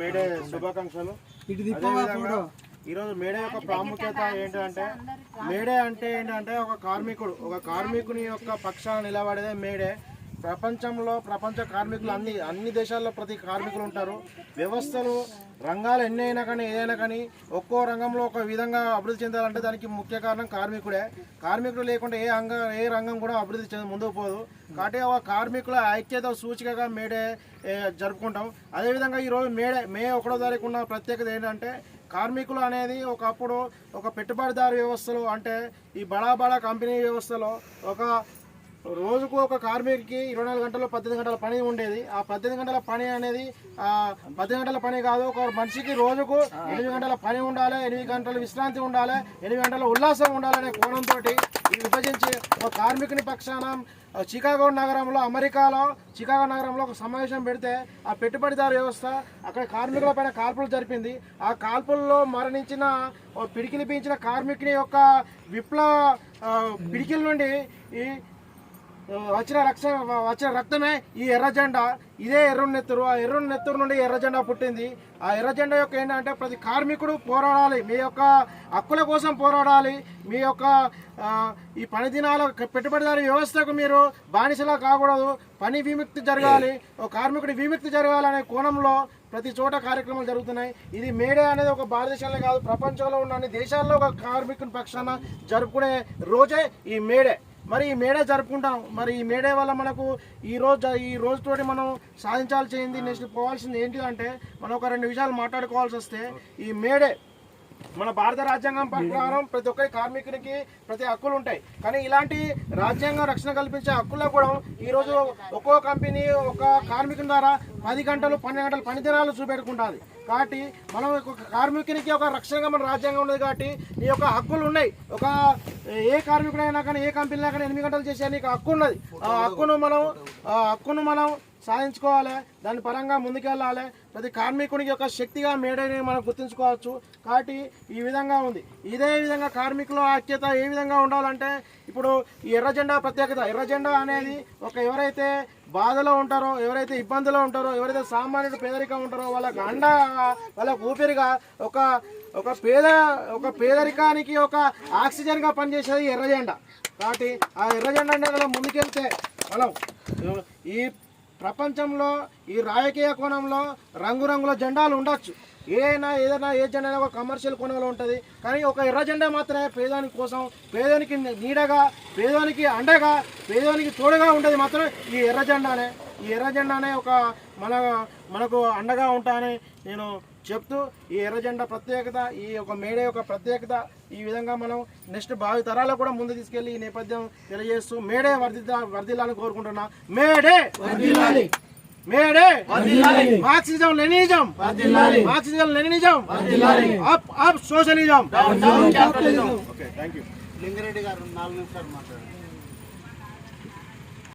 May Day శుభాకాంక్షలు. ఈరోజు May Day యొక్క ప్రాముఖ్యత ఏంటంటే మేడే అంటే ఏంటంటే ఒక కార్మికుడు ఒక కార్మికుని యొక్క పక్షాన నిలబడేదే మేడే. ప్రపంచంలో ప్రపంచ కార్మికులు అన్ని అన్ని దేశాల్లో ప్రతి కార్మికులు ఉంటారు. వ్యవస్థలు రంగాలు ఎన్ని అయినా కానీ ఏదైనా కానీ ఒక్కో రంగంలో ఒక విధంగా అభివృద్ధి చెందాలంటే దానికి ముఖ్య కారణం కార్మికుడే. కార్మికుడు లేకుండా ఏ అంగ ఏ రంగం కూడా అభివృద్ధి చెంద ముందుకు పోదు. కాబట్టి ఒక కార్మికుల ఐక్యత సూచికగా మేడే జరుపుకుంటాం. అదేవిధంగా ఈరోజు మేడే మే ఒకటో తారీఖు ఉన్న ప్రత్యేకత ఏంటంటే కార్మికులు అనేది ఒకప్పుడు ఒక పెట్టుబడిదారు వ్యవస్థలో అంటే ఈ బడా బడా కంపెనీ వ్యవస్థలో ఒక రోజుకు ఒక కార్మికుడికి ఇరవై నాలుగు గంటల్లో పద్దెనిమిది గంటల పని ఉండేది. ఆ పద్దెనిమిది గంటల పని అనేది పద్దెనిమిది గంటల పని కాదు ఒక మనిషికి రోజుకు ఎనిమిది గంటల పని ఉండాలి ఎనిమిది గంటల విశ్రాంతి ఉండాలి ఎనిమిది గంటల ఉల్లాసం ఉండాలనే కోణంతో విభజించి ఒక కార్మికుని పక్షాన చికాగో నగరంలో అమెరికాలో చికాగో నగరంలో ఒక సమావేశం పెడితే ఆ పెట్టుబడిదారు వ్యవస్థ అక్కడ కార్మికుల పైన కాల్పులు జరిపింది. ఆ కాల్పుల్లో మరణించిన పిడికిలిపించిన కార్మికుని యొక్క విప్లవ పిడికిల నుండి ఈ వచ్చిన రక్ష వచ్చిన రక్తమే ఈ ఎర్ర జెండా. ఇదే ఎర్రని నెత్తురు. ఆ ఎర్రుని నెత్తురు నుండి ఎర్ర జెండా పుట్టింది. ఆ ఎర్ర జెండా యొక్క ఏంటంటే ప్రతి కార్మికుడు పోరాడాలి. మీ యొక్క హక్కుల కోసం పోరాడాలి. మీ యొక్క ఈ పని దినాల వ్యవస్థకు మీరు బానిసలా కాకూడదు. పని విముక్తి జరగాలి. ఒక కార్మికుడి విముక్తి జరగాలనే కోణంలో ప్రతి చోట కార్యక్రమాలు జరుగుతున్నాయి. ఇది మేడే అనేది ఒక భారతదేశంలో కాదు ప్రపంచంలో ఉన్న అన్ని దేశాల్లో ఒక కార్మికుని పక్షాన జరుపుకునే రోజే ఈ మేడే. మరి ఈ మేడే జరుపుకుంటాం. మరి ఈ మేడే వల్ల మనకు ఈ రోజు ఈ రోజుతోటి మనం సాధించాల్సింది నెక్స్ట్ పోవాల్సింది ఏంటి అంటే మనం ఒక రెండు విషయాలు మాట్లాడుకోవాల్సి వస్తే ఈ మేడే మన భారత రాజ్యాంగం ప్రకారం ప్రతి ఒక్కరి కార్మికునికి ప్రతి హక్కులు ఉంటాయి. కానీ ఇలాంటి రాజ్యాంగం రక్షణ కల్పించే హక్కుల్లో కూడా ఈరోజు ఒక్కో కంపెనీ ఒక కార్మికుని ద్వారా పది గంటలు పన్నెండు గంటలు పని దినాలు చూపెట్టుకుంటుంది. కాబట్టి మనం కార్మికునికి ఒక రక్షణగా మన రాజ్యాంగం ఉన్నది కాబట్టి నీ యొక్క హక్కులు ఉన్నాయి. ఒక ఏ కార్మికుడైనా కానీ ఏ కంపెనీలో కానీ ఎనిమిది గంటలు చేసే నీకు హక్కు ఉన్నది. ఆ హక్కును మనం ఆ హక్కును మనం సాధించుకోవాలి దాని పరంగా ముందుకెళ్ళాలి. ప్రతి కార్మికునికి యొక్క శక్తిగా మేడని మనం గుర్తుంచుకోవచ్చు. కాబట్టి ఈ విధంగా ఉంది. ఇదే విధంగా కార్మికుల ఐక్యత ఏ విధంగా ఉండాలంటే ఇప్పుడు ఈ ఎర్రజెండా ప్రత్యేకత. ఎర్రజెండా అనేది ఒక ఎవరైతే బాధలో ఉంటారో ఎవరైతే ఇబ్బందులో ఉంటారో ఎవరైతే సామాన్యుడు పేదరికం ఉంటారో వాళ్ళకు అండ వాళ్ళకు ఊపిరిగా ఒక ఒక పేద ఒక పేదరికానికి ఒక ఆక్సిజన్గా పనిచేసేది ఎర్రజెండా కాబట్టి ఆ ఎర్రజెండా అనేది ముందుకెళ్తే. మనం ఈ ప్రపంచంలో ఈ రాజకీయ కోణంలో రంగురంగుల జెండాలు ఉండొచ్చు. ఏదైనా ఏదైనా ఏ జెండా ఒక కమర్షియల్ కోణంలో ఉంటుంది. కానీ ఒక ఎర్ర జెండా మాత్రమే పేదవానికి కోసం పేదానికి నీడగా పేదవానికి అండగా పేదవానికి తోడుగా ఉండేది మాత్రం ఈ ఎర్ర జెండానే. ఈ ఎర్ర జెండానే ఒక మన మనకు అండగా ఉంటానని నేను చెప్తూ ఈ ఎర్ర జెండా ప్రత్యేకత ఈ ఒక మేడే యొక్క ప్రత్యేకత ఈ విధంగా మనం నెక్స్ట్ భావి తరాలకు కూడా ముందు తీసుకెళ్ళి ఈ నేపథ్యం తెలియజేస్తూ మేడే వర్ధిల్లా వర్ధిల్లాలని కోరుకుంటున్నా. May Day! May Day! Marxism Leninism Marxism Leninism up up socialism! Okay thank you Lingareddy గారు నాలుగు నిమిషాలు మాట్లాడారు